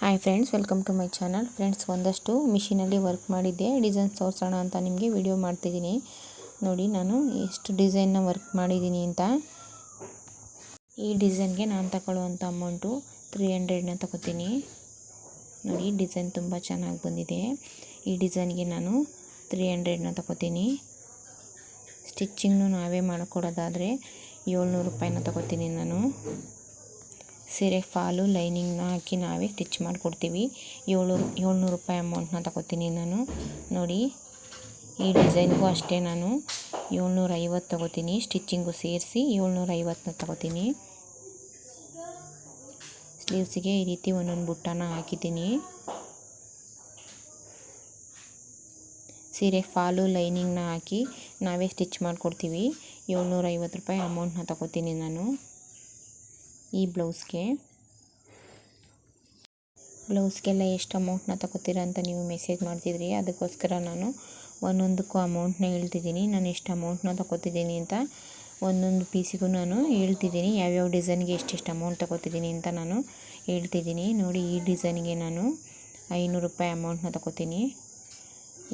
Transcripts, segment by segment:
Hi friends welcome to my channel friends ಒಂದಷ್ಟು ಮಿಷಿನಲ್ಲಿ work ಮಾಡಿದ್ದೆ. ಡಿಸೈನ್ಸ್ ತೋರಿಸೋಣ ಅಂತ ನಿಮಗೆ ವಿಡಿಯೋ ಮಾಡ್ತಿದ್ದೀನಿ. ನೋಡಿ, ನಾನು ಎಷ್ಟು ಡಿಸೈನ್ನ ವರ್ಕ್ ಮಾಡಿದ್ದೀನಿ ಅಂತ. ಈ ಡಿಸೈನ್ಗೆ ನಾನು ತಗೊಳ್ಳುವಂಥ ಅಮೌಂಟು ತ್ರೀ ಹಂಡ್ರೆಡ್ನ ತಗೋತೀನಿ. ನೋಡಿ ಡಿಸೈನ್ ತುಂಬ ಚೆನ್ನಾಗಿ ಬಂದಿದೆ. ಈ ಡಿಸೈನ್ಗೆ ನಾನು ತ್ರೀ ಹಂಡ್ರೆಡ್ನ ತಗೋತೀನಿ. ಸ್ಟಿಚ್ಚಿಂಗ್ನು ನಾವೇ ಮಾಡಿಕೊಡೋದಾದರೆ ಏಳ್ನೂರು ರೂಪಾಯಿನ ತಗೋತೀನಿ ನಾನು. ಸೀರೆ ಫಾಲು, ಲೈನಿಂಗ್ನ ಹಾಕಿ ನಾವೇ ಸ್ಟಿಚ್ ಮಾಡಿಕೊಡ್ತೀವಿ. ಏಳು ಏಳ್ನೂರು ರೂಪಾಯಿ ಅಮೌಂಟ್ನ ತಗೋತೀನಿ ನಾನು. ನೋಡಿ, ಈ ಡಿಸೈನ್ಗೂ ಅಷ್ಟೇ ನಾನು. ಏಳ್ನೂರ ಐವತ್ತು ತಗೋತೀನಿ. ಸ್ಟಿಚ್ಚಿಂಗು ಸೇರಿಸಿ ಏಳ್ನೂರ ಐವತ್ತನ್ನ ತಗೋತೀನಿ. ಸ್ಲೀವ್ಸಿಗೆ ಈ ರೀತಿ ಒಂದೊಂದು ಬುಟ್ಟನ ಹಾಕಿದ್ದೀನಿ. ಸೀರೆ ಫಾಲು, ಲೈನಿಂಗ್ನ ಹಾಕಿ ನಾವೇ ಸ್ಟಿಚ್ ಮಾಡಿಕೊಡ್ತೀವಿ. ಏಳ್ನೂರ ಐವತ್ತು ರೂಪಾಯಿ ಅಮೌಂಟ್ನ ತಗೋತೀನಿ ನಾನು. ಈ ಬ್ಲೌಸ್ಗೆ. ಬ್ಲೌಸ್ಗೆಲ್ಲ ಎಷ್ಟು ಅಮೌಂಟ್ನ ತಗೋತೀರಾ ಅಂತ ನೀವು ಮೆಸೇಜ್ ಮಾಡ್ತಿದ್ರಿ. ಅದಕ್ಕೋಸ್ಕರ ನಾನು ಒಂದೊಂದಕ್ಕೂ ಅಮೌಂಟ್ನ ಹೇಳ್ತಿದ್ದೀನಿ. ನಾನು ಎಷ್ಟು ಅಮೌಂಟ್ನ ತಗೋತಿದ್ದೀನಿ ಅಂತ ಒಂದೊಂದು ಪೀಸಿಗೂ ನಾನು ಹೇಳ್ತಿದ್ದೀನಿ. ಯಾವ್ಯಾವ ಡಿಸೈನ್ಗೆ ಎಷ್ಟೆಷ್ಟು ಅಮೌಂಟ್ ತಗೋತಿದ್ದೀನಿ ಅಂತ ನಾನು ಹೇಳ್ತಿದ್ದೀನಿ. ನೋಡಿ, ಈ ಡಿಸೈನ್ಗೆ ನಾನು ಐನೂರು ರೂಪಾಯಿ ಅಮೌಂಟ್ನ ತಗೋತೀನಿ.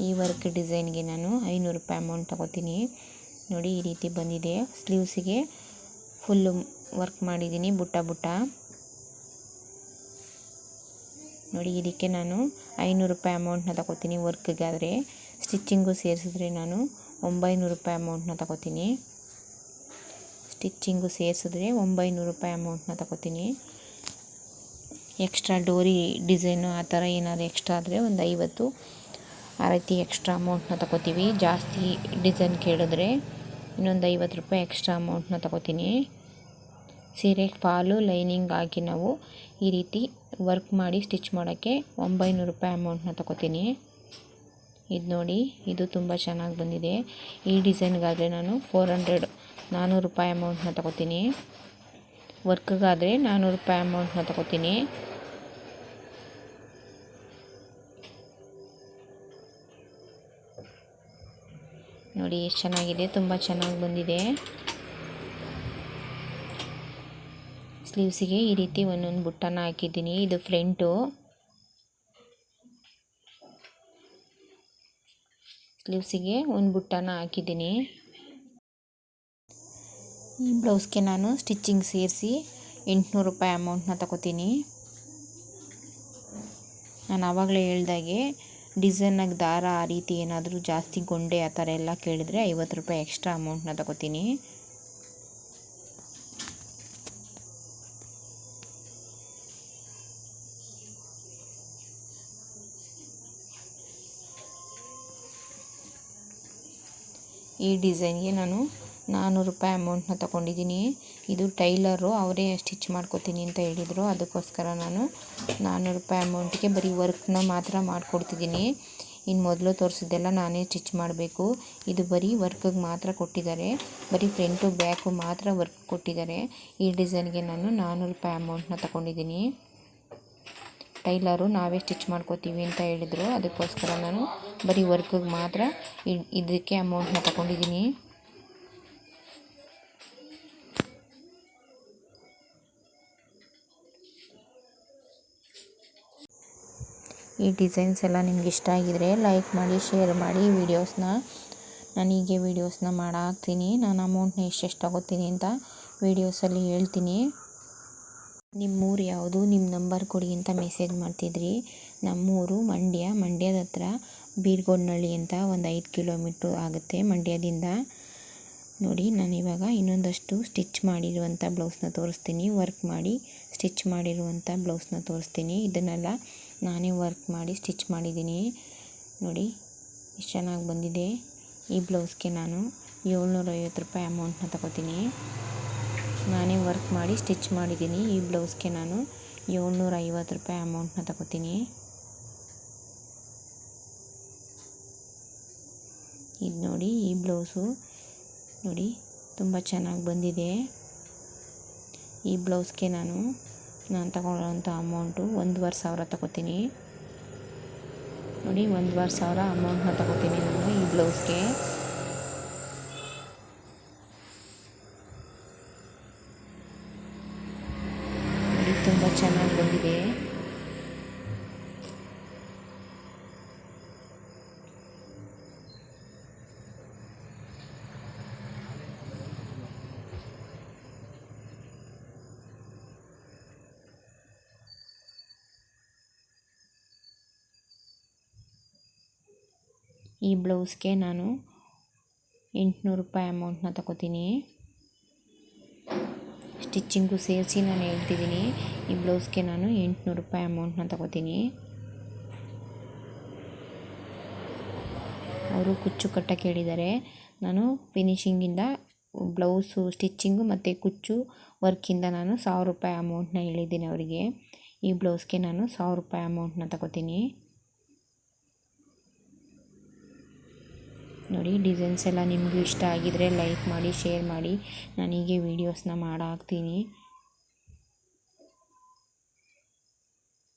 ಈ ವರ್ಕ್ ಡಿಸೈನ್ಗೆ ನಾನು ಐನೂರು ರೂಪಾಯಿ ಅಮೌಂಟ್ ತಗೋತೀನಿ. ನೋಡಿ, ಈ ರೀತಿ ಬಂದಿದೆ. ಸ್ಲೀವ್ಸಿಗೆ ಫುಲ್ಲು ವರ್ಕ್ ಮಾಡಿದ್ದೀನಿ, ಬುಟ್ಟ ಬುಟ್ಟ. ನೋಡಿ, ಇದಕ್ಕೆ ನಾನು ಐನೂರು ರೂಪಾಯಿ ಅಮೌಂಟ್ನ ತಗೋತೀನಿ ವರ್ಕ್ಗಾದರೆ ಸ್ಟಿಚ್ಚಿಂಗು ಸೇರಿಸಿದ್ರೆ ನಾನು ಒಂಬೈನೂರು ರೂಪಾಯಿ ಅಮೌಂಟ್ನ ತಗೋತೀನಿ. ಸ್ಟಿಚ್ಚಿಂಗು ಸೇರಿಸಿದ್ರೆ ಒಂಬೈನೂರು ರೂಪಾಯಿ ಅಮೌಂಟ್ನ ತಗೋತೀನಿ. ಎಕ್ಸ್ಟ್ರಾ ಡೋರಿ ಡಿಸೈನು ಆ ಥರ ಏನಾದರೂ ಎಕ್ಸ್ಟ್ರಾ ಆದರೆ ಒಂದು ಐವತ್ತು ಆ ರೀತಿ ಎಕ್ಸ್ಟ್ರಾ ಅಮೌಂಟ್ನ ತಗೋತೀವಿ. ಜಾಸ್ತಿ ಡಿಸೈನ್ ಕೇಳಿದ್ರೆ ಇನ್ನೊಂದು ಐವತ್ತು ರೂಪಾಯಿ ಎಕ್ಸ್ಟ್ರಾ ಅಮೌಂಟ್ನ ತಗೋತೀನಿ. ಸೀರೆ ಫಾಲು, ಲೈನಿಂಗ್ ಆಗಿ ನಾವು ಈ ರೀತಿ ವರ್ಕ್ ಮಾಡಿ ಸ್ಟಿಚ್ ಮಾಡೋಕ್ಕೆ ಒಂಬೈನೂರು ರೂಪಾಯಿ ಅಮೌಂಟ್ನ ತಗೋತೀನಿ. ಇದು ನೋಡಿ, ಇದು ತುಂಬ ಚೆನ್ನಾಗಿ ಬಂದಿದೆ. ಈ ಡಿಸೈನ್ಗಾದರೆ ನಾನು ಫೋರ್ ಹಂಡ್ರೆಡ್ ನಾನ್ನೂರು ರೂಪಾಯಿ ಅಮೌಂಟ್ನ ತಗೋತೀನಿ. ವರ್ಕ್ಗಾದರೆ ನಾನ್ನೂರು ರೂಪಾಯಿ ಅಮೌಂಟ್ನ ತಗೋತೀನಿ. ನೋಡಿ, ಎಷ್ಟು ಚೆನ್ನಾಗಿದೆ, ತುಂಬ ಚೆನ್ನಾಗಿ ಬಂದಿದೆ. ಸ್ಲೀವ್ಸಿಗೆ ಈ ರೀತಿ ಒಂದೊಂದು ಬುಟ್ಟನ ಹಾಕಿದ್ದೀನಿ. ಇದು ಫ್ರಂಟು. ಸ್ಲೀವ್ಸಿಗೆ ಒಂದು ಬುಟ್ಟನ ಹಾಕಿದ್ದೀನಿ. ಈ ಬ್ಲೌಸ್ಗೆ ನಾನು ಸ್ಟಿಚ್ಚಿಂಗ್ ಸೇರಿಸಿ ಎಂಟುನೂರು ರೂಪಾಯಿ ಅಮೌಂಟ್ನ ತಗೋತೀನಿ. ನಾನು ಆವಾಗಲೇ ಹೇಳ್ದಾಗೆ ಡಿಸೈನಾಗಿ ದಾರ ಆ ರೀತಿ ಏನಾದರೂ ಜಾಸ್ತಿ ಗೊಂಡೆ ಆ ಥರ ಎಲ್ಲ ಕೇಳಿದರೆ ಐವತ್ತು ರೂಪಾಯಿ ಎಕ್ಸ್ಟ್ರಾ ಅಮೌಂಟ್ನ ತಗೋತೀನಿ. ಈ ಡಿಸೈನ್ಗೆ ನಾನು ನಾನ್ನೂರು ರೂಪಾಯಿ ಅಮೌಂಟ್ನ ತಗೊಂಡಿದ್ದೀನಿ. ಇದು ಟೈಲರು, ಅವರೇ ಸ್ಟಿಚ್ ಮಾಡ್ಕೊತೀನಿ ಅಂತ ಹೇಳಿದರು. ಅದಕ್ಕೋಸ್ಕರ ನಾನು ನಾನ್ನೂರು ರೂಪಾಯಿ ಅಮೌಂಟಿಗೆ ಬರೀ ವರ್ಕ್ನ ಮಾತ್ರ ಮಾಡಿಕೊಡ್ತಿದ್ದೀನಿ. ಇನ್ನು ಮೊದಲು ತೋರಿಸಿದ್ದೆಲ್ಲ ನಾನೇ ಸ್ಟಿಚ್ ಮಾಡಬೇಕು. ಇದು ಬರೀ ವರ್ಕಿಗೆ ಮಾತ್ರ ಕೊಟ್ಟಿದ್ದಾರೆ. ಬರೀ ಫ್ರಂಟು ಬ್ಯಾಕು ಮಾತ್ರ ವರ್ಕ್ ಕೊಟ್ಟಿದ್ದಾರೆ. ಈ ಡಿಸೈನ್ಗೆ ನಾನು ನಾನ್ನೂರು ರೂಪಾಯಿ ಅಮೌಂಟ್ನ ತೊಗೊಂಡಿದ್ದೀನಿ. ಟೈಲರು ನಾವೇ ಸ್ಟಿಚ್ ಮಾಡ್ಕೋತೀವಿ ಅಂತ ಹೇಳಿದರು. ಅದಕ್ಕೋಸ್ಕರ ನಾನು ಬರೀ ವರ್ಕಿಗೆ ಮಾತ್ರ ಇದಕ್ಕೆ ಅಮೌಂಟ್ನ ತಗೊಂಡಿದ್ದೀನಿ. ಈ ಡಿಸೈನ್ಸ್ ಎಲ್ಲ ನಿಮ್ಗೆ ಇಷ್ಟ ಆಗಿದರೆ ಲೈಕ್ ಮಾಡಿ, ಶೇರ್ ಮಾಡಿ ವೀಡಿಯೋಸ್ನ. ನಾನು ಹೀಗೆ ವೀಡಿಯೋಸ್ನ ಮಾಡಾಕ್ತೀನಿ. ನಾನು ಅಮೌಂಟ್ನ ಎಷ್ಟೆಷ್ಟು ತಗೋತೀನಿ ಅಂತ ವೀಡಿಯೋಸಲ್ಲಿ ಹೇಳ್ತೀನಿ. ನಿಮ್ಮೂರು ಯಾವುದು? ನಿಮ್ಮ ನಂಬರ್ ಕೊಡಿ ಅಂತ ಮೆಸೇಜ್ ಮಾಡ್ತಿದ್ರಿ. ನಮ್ಮೂರು ಮಂಡ್ಯ, ಮಂಡ್ಯದ ಹತ್ರ ಬೀರ್ಗೋಡ್ನಳ್ಳಿ ಅಂತ ಒಂದು ಐದು ಕಿಲೋಮೀಟ್ರು ಆಗುತ್ತೆ. ಮಂಡ್ಯದಿಂದ ನೋಡಿ, ನಾನು ಇವಾಗ ಇನ್ನೊಂದಷ್ಟು ಸ್ಟಿಚ್ ಮಾಡಿರುವಂಥ ಬ್ಲೌಸ್ನ ತೋರಿಸ್ತೀನಿ. ವರ್ಕ್ ಮಾಡಿ ಸ್ಟಿಚ್ ಮಾಡಿರುವಂಥ ಬ್ಲೌಸ್ನ ತೋರಿಸ್ತೀನಿ. ಇದನ್ನೆಲ್ಲ ನಾನೇ ವರ್ಕ್ ಮಾಡಿ ಸ್ಟಿಚ್ ಮಾಡಿದ್ದೀನಿ. ನೋಡಿ ಎಷ್ಟು ಚೆನ್ನಾಗಿ ಬಂದಿದೆ. ಈ ಬ್ಲೌಸ್ಗೆ ನಾನು ಏಳ್ನೂರೈವತ್ತು ರೂಪಾಯಿ ಅಮೌಂಟ್ನ ತಗೋತೀನಿ. ನಾನೇ ವರ್ಕ್ ಮಾಡಿ ಸ್ಟಿಚ್ ಮಾಡಿದ್ದೀನಿ ಈ ಬ್ಲೌಸ್ಗೆ ನಾನು ಏಳ್ನೂರ ಐವತ್ತು ರೂಪಾಯಿ ಅಮೌಂಟ್ನ ತಗೋತೀನಿ. ಇದು ನೋಡಿ ಈ ಬ್ಲೌಸು. ನೋಡಿ, ತುಂಬ ಚೆನ್ನಾಗಿ ಬಂದಿದೆ. ಈ ಬ್ಲೌಸ್ಗೆ ನಾನು ನಾನು ತಗೊಳ್ಳೋಂಥ ಅಮೌಂಟು ಒಂದೂವರೆ ಸಾವಿರ ತಗೋತೀನಿ. ನೋಡಿ, ಒಂದೂವರೆ ಸಾವಿರ ಅಮೌಂಟ್ನ ತಗೋತೀನಿ ನಾನು ಈ ಬ್ಲೌಸ್ಗೆ. ಚೆನ್ನಾಗಿ ಈ ಬ್ಲೌಸ್ಗೆ ನಾನು ಎಂಟುನೂರು ರೂಪಾಯಿ ಅಮೌಂಟನ್ನ ತಗೋತೀನಿ ಸ್ಟಿಚ್ಚಿಂಗು ಸೇರಿಸಿ ನಾನು ಹೇಳ್ತಿದ್ದೀನಿ. ಈ ಬ್ಲೌಸ್ಗೆ ನಾನು ಎಂಟುನೂರು ರೂಪಾಯಿ ಅಮೌಂಟ್ನ ತಗೋತೀನಿ. ಅವರು ಕುಚ್ಚು ಕಟ್ಟಕ್ಕೆ ಹೇಳಿದ್ದಾರೆ ನಾನು ಫಿನಿಶಿಂಗಿಂದ ಬ್ಲೌಸು ಸ್ಟಿಚ್ಚಿಂಗು ಮತ್ತು ಕುಚ್ಚು ವರ್ಕಿಂದ ನಾನು ಸಾವಿರ ರೂಪಾಯಿ ಅಮೌಂಟ್ನ ಹೇಳಿದ್ದೀನಿ ಅವರಿಗೆ. ಈ ಬ್ಲೌಸ್ಗೆ ನಾನು ಸಾವಿರ ರೂಪಾಯಿ ಅಮೌಂಟ್ನ ತಗೋತೀನಿ. ನೋಡಿ ಡಿಸೈನ್ಸ್ ಎಲ್ಲ ನಿಮಗೂ ಇಷ್ಟ ಆಗಿದ್ರೆ ಲೈಕ್ ಮಾಡಿ ಶೇರ್ ಮಾಡಿ. ನಾನು ಹೀಗೆ ವೀಡಿಯೋಸ್ನ ಮಾಡಾಕ್ತೀನಿ.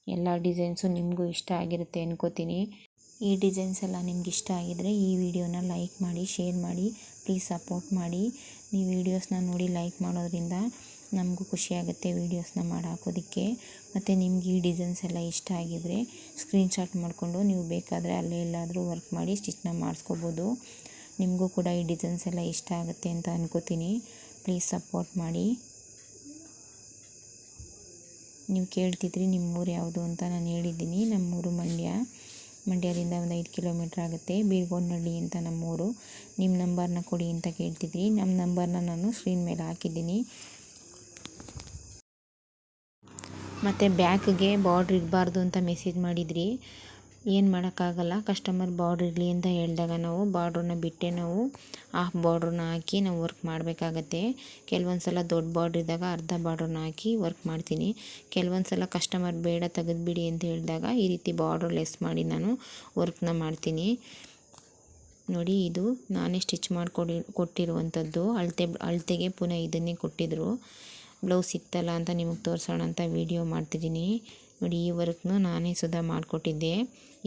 ಎಲ್ಲ ಡಿಸೈನ್ಸು ನಿಮಗೂ ಇಷ್ಟ ಆಗಿರುತ್ತೆ ಅನ್ಕೋತೀನಿ. ಈ ಡಿಸೈನ್ಸ್ ಎಲ್ಲ ನಿಮ್ಗೆ ಇಷ್ಟ ಆಗಿದ್ರೆ ಈ ವಿಡಿಯೋನ ಲೈಕ್ ಮಾಡಿ ಶೇರ್ ಮಾಡಿ ಪ್ಲೀಸ್ ಸಪೋರ್ಟ್ ಮಾಡಿ. ನೀವು ವಿಡಿಯೋಸ್ನ ನೋಡಿ ಲೈಕ್ ಮಾಡೋದ್ರಿಂದ ನಮಗೂ ಖುಷಿಯಾಗುತ್ತೆ ವೀಡಿಯೋಸ್ನ ಮಾಡಿ ಹಾಕೋದಕ್ಕೆ ಮತ್ತು ನಿಮ್ಗೆ ಈ ಡಿಸೈನ್ಸ್ ಎಲ್ಲ ಇಷ್ಟ ಆಗಿದರೆ ಸ್ಕ್ರೀನ್ಶಾಟ್ ಮಾಡಿಕೊಂಡು ನೀವು ಬೇಕಾದರೆ ಅಲ್ಲೇ ಎಲ್ಲಾದರೂ ವರ್ಕ್ ಮಾಡಿ ಸ್ಟಿಚ್ನ ಮಾಡಿಸ್ಕೋಬೋದು. ನಿಮಗೂ ಕೂಡ ಈ ಡಿಸೈನ್ಸ್ ಎಲ್ಲ ಇಷ್ಟ ಆಗುತ್ತೆ ಅಂತ ಅನ್ಕೋತೀನಿ. ಪ್ಲೀಸ್ ಸಪೋರ್ಟ್ ಮಾಡಿ. ನೀವು ಕೇಳ್ತಿದ್ರಿ ನಿಮ್ಮೂರು ಯಾವುದು ಅಂತ ನಾನು ಹೇಳಿದ್ದೀನಿ. ನಮ್ಮೂರು ಮಂಡ್ಯ. ಮಂಡ್ಯದಿಂದ ಒಂದು ಐದು ಕಿಲೋಮೀಟ್ರ್ ಆಗುತ್ತೆ. ಬೀರ್ಗೊಂಡಳ್ಳಿ ಅಂತ ನಮ್ಮೂರು. ನಿಮ್ಮ ನಂಬರ್ನ ಕೊಡಿ ಅಂತ ಕೇಳ್ತಿದ್ರಿ. ನಮ್ಮ ನಂಬರ್ನ ನಾನು ಸ್ಕ್ರೀನ್ ಮೇಲೆ ಹಾಕಿದ್ದೀನಿ. ಮತ್ತು ಬ್ಯಾಕ್ಗೆ ಬಾರ್ಡ್ರ್ ಇರಬಾರ್ದು ಅಂತ ಮೆಸೇಜ್ ಮಾಡಿದ್ರಿ. ಏನು ಮಾಡೋಕ್ಕಾಗಲ್ಲ ಕಸ್ಟಮರ್ ಬಾರ್ಡ್ರ್ ಇರಲಿ ಅಂತ ಹೇಳಿದಾಗ ನಾವು ಬಾರ್ಡ್ರನ್ನ ಬಿಟ್ಟೆ ನಾವು ಹಾಫ್ ಬಾರ್ಡ್ರನ್ನ ಹಾಕಿ ನಾವು ವರ್ಕ್ ಮಾಡಬೇಕಾಗತ್ತೆ. ಕೆಲವೊಂದು ಸಲ ದೊಡ್ಡ ಬಾರ್ಡ್ರ್ ಇದ್ದಾಗ ಅರ್ಧ ಬಾರ್ಡ್ರನ್ನ ಹಾಕಿ ವರ್ಕ್ ಮಾಡ್ತೀನಿ. ಕೆಲವೊಂದು ಸಲ ಕಸ್ಟಮರ್ ಬೇಡ ತೆಗೆದುಬಿಡಿ ಅಂತ ಹೇಳಿದಾಗ ಈ ರೀತಿ ಬಾರ್ಡ್ರ್ ಲೆಸ್ ಮಾಡಿ ನಾನು ವರ್ಕ್ನ ಮಾಡ್ತೀನಿ. ನೋಡಿ ಇದು ನಾನೇ ಸ್ಟಿಚ್ ಮಾಡಿಕೊಡಿ ಕೊಟ್ಟಿರುವಂಥದ್ದು ಅಳತೆ, ಅಳತೆಗೆ ಪುನಃ ಇದನ್ನೇ ಕೊಟ್ಟಿದ್ದರು ಬ್ಲೌಸ್ ಇತ್ತಲ್ಲ ಅಂತ ನಿಮಗೆ ತೋರಿಸೋಣ ಅಂತ ವೀಡಿಯೋ ಮಾಡ್ತಿದ್ದೀನಿ. ನೋಡಿ, ಈ ವರ್ಕ್ನು ನಾನೇ ಸುಧಾ ಮಾಡಿಕೊಟ್ಟಿದ್ದೆ.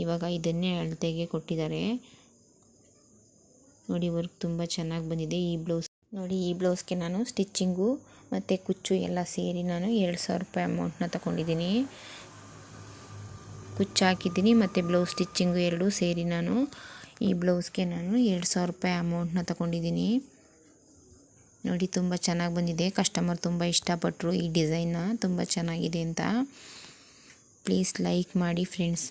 ಇವಾಗ ಇದನ್ನೇ ಅಳತೆಗೆ ಕೊಟ್ಟಿದ್ದಾರೆ. ನೋಡಿ, ವರ್ಕ್ ತುಂಬ ಚೆನ್ನಾಗಿ ಬಂದಿದೆ. ಈ ಬ್ಲೌಸ್, ನೋಡಿ, ಈ ಬ್ಲೌಸ್ಗೆ ನಾನು ಸ್ಟಿಚ್ಚಿಂಗು ಮತ್ತು ಕುಚ್ಚು ಎಲ್ಲ ಸೇರಿ ನಾನು ಎರಡು ಸಾವಿರ ರೂಪಾಯಿ ಅಮೌಂಟ್ನ ತಗೊಂಡಿದ್ದೀನಿ. ಕುಚ್ಚು ಹಾಕಿದ್ದೀನಿ ಮತ್ತು ಬ್ಲೌಸ್ ಸ್ಟಿಚ್ಚಿಂಗು ಎರಡೂ ಸೇರಿ ನಾನು ಈ ಬ್ಲೌಸ್ಗೆ ನಾನು ಎರಡು ಸಾವಿರ ರೂಪಾಯಿ ಅಮೌಂಟ್ನ ತಗೊಂಡಿದ್ದೀನಿ. ನೋಡಿ, ತುಂಬ ಚೆನ್ನಾಗಿ ಬಂದಿದೆ. ಕಸ್ಟಮರ್ ತುಂಬ ಇಷ್ಟಪಟ್ಟರು ಈ ಡಿಸೈನ್ನ ತುಂಬ ಚೆನ್ನಾಗಿದೆ ಅಂತ. ಪ್ಲೀಸ್ ಲೈಕ್ ಮಾಡಿ ಫ್ರೆಂಡ್ಸ್